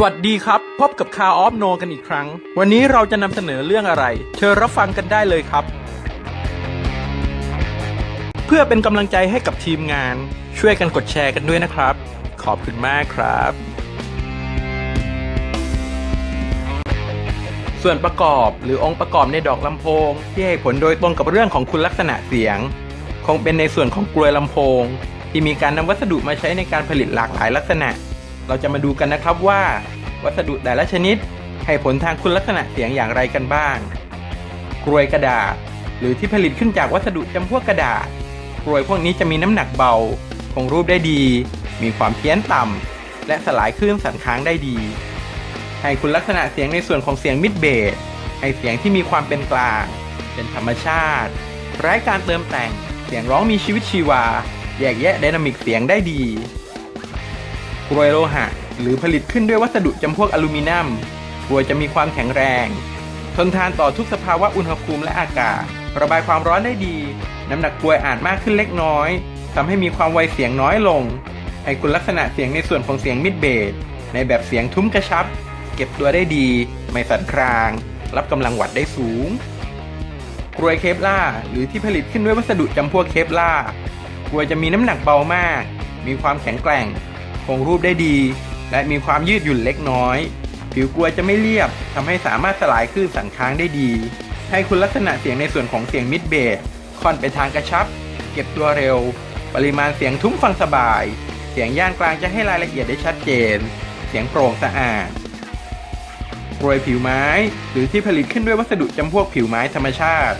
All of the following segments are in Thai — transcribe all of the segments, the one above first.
สวัสดีครับ พบกับคาออฟโนกันอีกครั้ง วันนี้เราจะนำเสนอเรื่องอะไร เชิญรับฟังกันได้เลยครับ เพื่อเป็นกำลังใจให้กับทีมงาน ช่วยกันกดแชร์กันด้วยนะครับ ขอบคุณมากครับ ส่วนประกอบหรือองค์ประกอบในดอกลำโพง ที่ให้ผลโดยตรงกับเรื่องของคุณลักษณะเสียง คงเป็นในส่วนของกลวยลำโพง ที่มีการนำวัสดุมาใช้ในการผลิตหลากหลายลักษณะ เราจะมาดูกันนะครับว่า วัสดุแต่ละชนิดให้ผลทางคุณลักษณะเสียงอย่างไรกันบ้าง กรวยกระดาษ หรือที่ผลิตขึ้นจากวัสดุจำพวกกระดาษ กรวยพวกนี้จะมีน้ำหนักเบา คงรูปได้ดี มีความเพี้ยนต่ำและสลายคลื่นสั่นค้างได้ดี ให้คุณลักษณะเสียงในส่วนของเสียงมิดเบสให้เสียงที่มีความเป็นกลาง เป็นธรรมชาติไร้การเติมแต่ง เสียงร้องมีชีวิตชีวา แยกแยะไดนามิกเสียงได้ดี กรวยโลหะ หรือผลิตขึ้นด้วยวัสดุจำพวกอลูมิเนียมกรวยจะมีความแข็งแรง ทนทานต่อทุกสภาวะอุณหภูมิและอากาศ ระบายความร้อนได้ดี น้ำหนักกรวยอาจมากขึ้นเล็กน้อยทำให้มีความไวเสียงน้อยลงให้คุณลักษณะเสียงในส่วนของเสียงมิดเบสในแบบเสียงทุ้มกระชับ เก็บตัวได้ดี ไม่สั่นคราง รับกำลังวัดได้สูงกรวยเคปล่าร์หรือที่ผลิตขึ้นด้วยวัสดุจำพวกเคปล่าร์กรวยจะมีน้ำหนักเบามาก มีความแข็งแกร่ง คงรูปได้ดี และมีความยืดหยุ่นเล็กน้อย ผิวกรวจะไม่เรียบทำให้สามารถสลายคลื่นสันค้างได้ดี ให้คุณลักษณะเสียงในส่วนของเสียงมิดเบสค่อนไปทางกระชับ เก็บตัวเร็ว ปริมาณเสียงทุ้มฟังสบาย เสียงย่านกลางจะให้รายละเอียดได้ชัดเจน เสียงโปร่งสะอาดกรวยผิวไม้ หรือที่ผลิตขึ้นด้วยวัสดุจำพวกผิวไม้ธรรมชาติ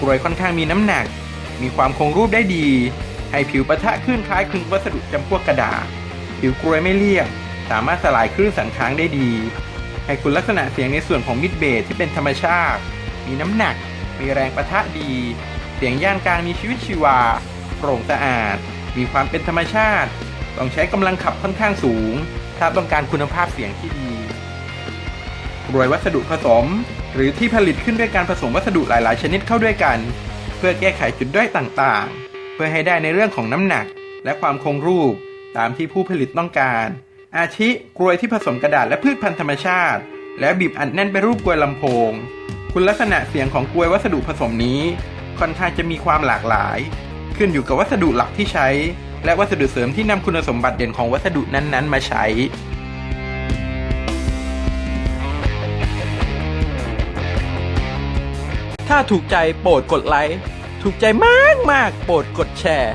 กรวยค่อนข้างมีน้ำหนัก มีความคงรูปได้ดี ให้ผิวปะทะคลื่นคล้ายคลึงวัสดุจำพวกกระดาษ ผิวกรวยไม่เรียบ สามารถสลายคลื่นสันค้างได้ดี ให้คุณลักษณะเสียงในส่วนของมิดเบสที่เป็นธรรมชาติ มีน้ำหนัก มีแรงประทะดี เสียงย่านกลางมีชีวิตชีวา โปร่งสะอาด มีความเป็นธรรมชาติ ต้องใช้กำลังขับค่อนข้างสูง ถ้าต้องการคุณภาพเสียงที่ดี รวยวัสดุผสม หรือที่ผลิตขึ้นด้วยการผสมวัสดุหลาย ๆ ชนิดเข้าด้วยกัน เพื่อแก้ไขจุดด้อยต่าง ๆ เพื่อให้ได้ในเรื่องของน้ำหนักและความคงรูป ตามที่ผู้ผลิตต้องการ อาทิกรวยที่ผสมกระดาษและพืชพันธุ์ธรรมชาติ แล้วบีบอัดแน่นเป็นรูปกลวยลำโพง คุณลักษณะเสียงของกลวยวัสดุผสมนี้ ค่อนข้างจะมีความหลากหลาย ขึ้นอยู่กับวัสดุหลักที่ใช้ และวัสดุเสริมที่นำคุณสมบัติเด่นของวัสดุนั้นๆ มาใช้ถ้าถูกใจโปรดกดไลค์ ถูกใจมากมากๆโปรดกดแชร์